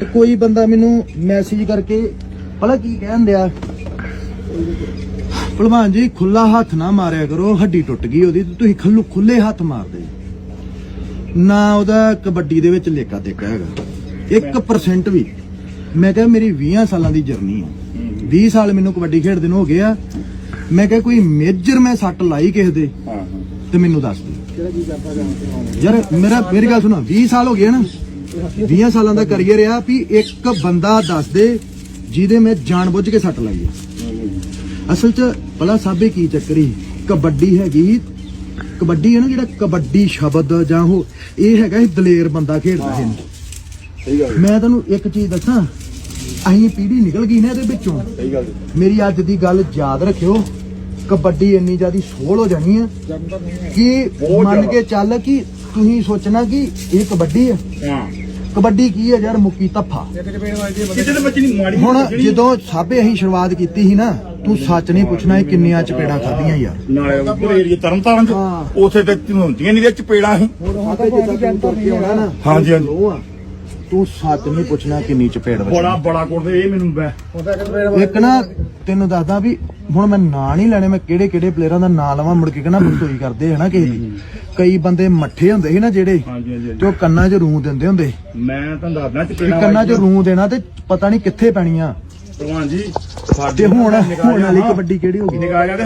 ਤੇ ਕੋਈ ਬੰਦਾ ਮੈਨੂੰ ਮੈਸੇਜ ਕਰਕੇ, ਭਲਾ ਕੀ ਕਹਿਣ ਦਿਆ? ਭਲਵਾਨ ਜੀ ਖੁੱਲਾ ਹੱਥ ਨਾ ਮਾਰਿਆ ਕਰੋ, ਹੱਡੀ ਟੁੱਟ ਗਈ ਉਹਦੀ, ਤੇ ਤੁਸੀਂ ਖੱਲੂ ਖੁੱਲੇ ਹੱਥ ਮਾਰਦੇ। ਨਾ ਉਹਦਾ ਕਬੱਡੀ ਦੇ ਵਿੱਚ ਲੇਕਾ ਦੇਕਾ ਹੈਗਾ। 1% ਵੀ। ਮੈਂ ਕਿਹਾ, ਮੇਰੀ 20 ਸਾਲਾਂ ਦੀ ਜਰਨੀ ਹੈ 20 ਸਾਲ ਮੈਨੂੰ ਕਬੱਡੀ ਖੇਡਦੇ ਨੂੰ ਹੋ ਗਏ ਆ। ਮੈਂ ਕਿਹਾ, ਕੋਈ ਮੇਜਰ ਮੈਂ ਸੱਟ ਲਾਈ ਕਿਸੇ ਦੇ, ਤੇ ਮੈਨੂੰ ਦੱਸ ਦੇ। ਯਾਰ, ਮੇਰਾ ਮੇਰੀ ਗੱਲ ਸੁਣੋ 20 ਸਾਲ ਹੋ ਗਏ ਨਾ। 20 ਸਾਲਾਂ ਦਾ ਕਰੀਅਰ ਆ ਵੀ ਇੱਕ ਬੰਦਾ ਦੱਸ ਦੇ ਜਿਹਦੇ ਮੈਂ ਜਾਣਬੁੱਝ ਕੇ ਸੱਟ ਲਾਈ ਹੈ। ਅਸਲ 'ਚ ਭਲਾ ਸਾਬੇ ਕੀ ਚੱਕਰੀ ਕਬੱਡੀ ਹੈਗੀ ਕਬੱਡੀ ਹੈ ਨਾ ਜਿਹੜਾ ਕਬੱਡੀ ਸ਼ਬਦ ਜਾਂ ਉਹ ਇਹ ਹੈਗਾ ਇਹ ਦਲੇਰ ਬੰਦਾ ਖੇਡਦਾ ਹੈ ਮੈਂ ਤੁਹਾਨੂੰ ਇੱਕ ਚੀਜ਼ ਦੱਸਾਂ ਅਹੀਂ ਪੀੜ੍ਹੀ ਨਿਕਲ ਗਈ ਨਾ ਇਹਦੇ ਵਿੱਚੋਂ। ਸਹੀ ਗੱਲ ਮੇਰੀ ਅੱਜ ਦੀ ਗੱਲ ਯਾਦ ਰੱਖਿਓ ਕਬੱਡੀ ਇੰਨੀ ਜ਼ਿਆਦੀ ਸੋਲ ਹੋ ਜਾਣੀ ਹੈ ਕਿ ਮੰਨ। ਕੇ ਚੱਲ ਕਿ ਤੁਸੀਂ ਸੋਚਣਾ ਕਿ ਇਹ ਕਬੱਡੀ ਹਾਂ। ਕਬੱਡੀ ਕੀ ਹੈ ਯਾਰ ਮੁੱਕੀ ਧੱਫਾ। ਕਿਤੇ ਦੇ ਬੱਚੇ ਨਹੀਂ ਮਾੜੀ ਹੁਣ ਜਦੋਂ ਸਾਬੇ ਅਸੀਂ ਸ਼ੁਰੂਆਤ ਕੀਤੀ ਸੀ ਨਾ ਤੂੰ ਸੱਚ ਨਹੀਂ ਪੁੱਛਣਾ ਇਹ ਕਿੰਨੀਆਂ ਚਪੇੜਾਂ ਖਾਧੀਆਂ ਯਾਰ। ਨਾਲੇ ਉੱਪਰ ਏਰੀਆ ਤਰਨ ਤਾਰਨ ਚ। ਉਥੇ ਤੇ ਹੁੰਦੀਆਂ ਨਹੀਂ ਵਿੱਚ ਪੇੜਾਂ ਸੀ ਤੂੰ ਹਾਂਜੀ, ਹਾਂਜੀ। ਉਹ ਆ, ਤੂੰ ਸੱਚ ਨਹੀਂ ਪੁੱਛਣਾ ਕਿੰਨੀ ਚਪੇੜ ਵੱਜੀ। ਬੜਾ ਬੜਾ ਕੋਟਦੇ ਇਹ ਮੈਨੂੰ ਬੈ ਇੱਕ ਨਾ ਤੈਨੂੰ ਦੱਸਦਾ ਵੀ ਹੁਣ ਮੈਂ ਨਾਂ ਨਹੀਂ ਲੈਣੇ ਮੈਂ ਕਿਹੜੇ ਕਿਹੜੇ ਪਲੇਅਰਾਂ ਦਾ ਨਾਂ ਲਵਾਂ ਮੁੜ ਕੇ ਕਹਿੰਦਾ ਬੰਦੋਈ ਕਰਦੇ ਹਨਾ ਕਿਸੇ ਦੀ। ਕਈ ਬੰਦੇ ਮੱਠੇ ਹੁੰਦੇ ਸੀ ਨਾ ਜਿਹੜੇ ਹਾਂਜੀ ਹਾਂਜੀ ਤੇ ਉਹ ਕੰਨਾਂ 'ਚ ਰੂੰ ਦਿੰਦੇ ਹੁੰਦੇ। ਮੈਂ ਤੁਹਾਨੂੰ ਦੱਸਦਾ ਕਿ ਕੰਨਾਂ 'ਚ ਰੂੰ ਦੇਣਾ ਤੇ ਪਤਾ ਨਹੀਂ ਕਿੱਥੇ ਪੈਣੀਆਂ। ਭਗਵਾਨ ਜੀ ਤੇ ਹੁਣ ਹੁਣ ਵਾਲੀ ਕਬੱਡੀ ਕਿਹੜੀ ਹੋ ਗਈ? ਨਿਕਾ ਜਾ